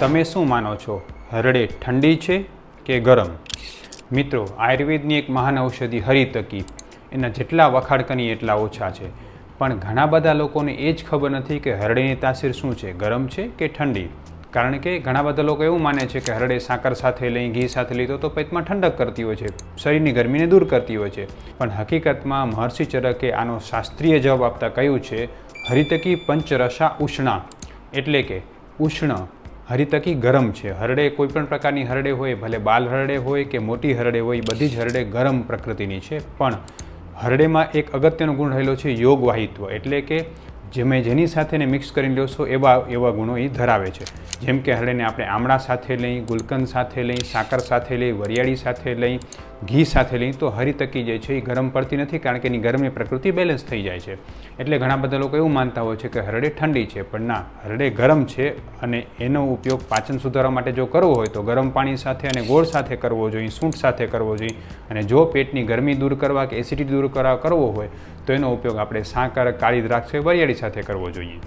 તમે શું માનો છો? હરડે ઠંડી છે કે ગરમ? મિત્રો, આયુર્વેદની એક મહાન ઔષધિ હરિતકી. એના જેટલા વખાણ કરીએ એટલા ઓછા છે. પણ ઘણા બધા લોકોને એ જ ખબર નથી કે હરડેની તાસીર શું છે, ગરમ છે કે ઠંડી? કારણ કે ઘણા બધા લોકો એવું માને છે કે હરડે સાકર સાથે લઈ, ઘી સાથે લીધો તો પેટમાં ઠંડક કરતી હોય છે, શરીરની ગરમીને દૂર કરતી હોય છે. પણ હકીકતમાં મહર્ષિ ચરકે આનો શાસ્ત્રીય જવાબ આપતા કહ્યું છે, હરિતકી પંચરસા ઉષ્ણા. એટલે કે ઉષ્ણ. હરિતકી ગરમ છે. હરડે કોઈ પણ પ્રકારની હરડે હોય, ભલે બાલ હરડે હોય કે મોટી હરડે હોય બધી જ હરડે ગરમ પ્રકૃતિની છે. પણ હરડેમાં એક અગત્યનો ગુણ રહેલો છે યોગવાહિત્વ. એટલે કે જેમે જેની સાથે મિક્સ કરીને લેશો એવા એવા ગુણો એ ધરાવે છે. જેમ કે હરડેને આપણે આમળા સાથે લઈ, ગુલકંદ સાથે લઈ, સાકર સાથે લઈ, વરિયાળી સાથે લઈ, ઘી સાથે લઈ, તો હરિતકી જે છે એ ગરમ પડતી નથી કારણ કે એની ગરમની પ્રકૃતિ બેલેન્સ થઈ જાય છે. એટલે ઘણા બધા લોકો એવું માનતા હોય છે કે હરડે ઠંડી છે, પણ ના, હરડે ગરમ છે અને એનો ઉપયોગ પાચન સુધારવા માટે જો કરવો હોય તો ગરમ પાણી સાથે અને ગોળ સાથે કરવો જોઈએ, સૂંઠ સાથે કરવો જોઈએ. અને જો પેટની ગરમી દૂર કરવા કે એસિડિટી દૂર કરવા કરવો હોય તો એનો ઉપયોગ આપણે સાકર કાળી દ્રાક્ષ વરિયાળી સાથે કરવો જોઈએ.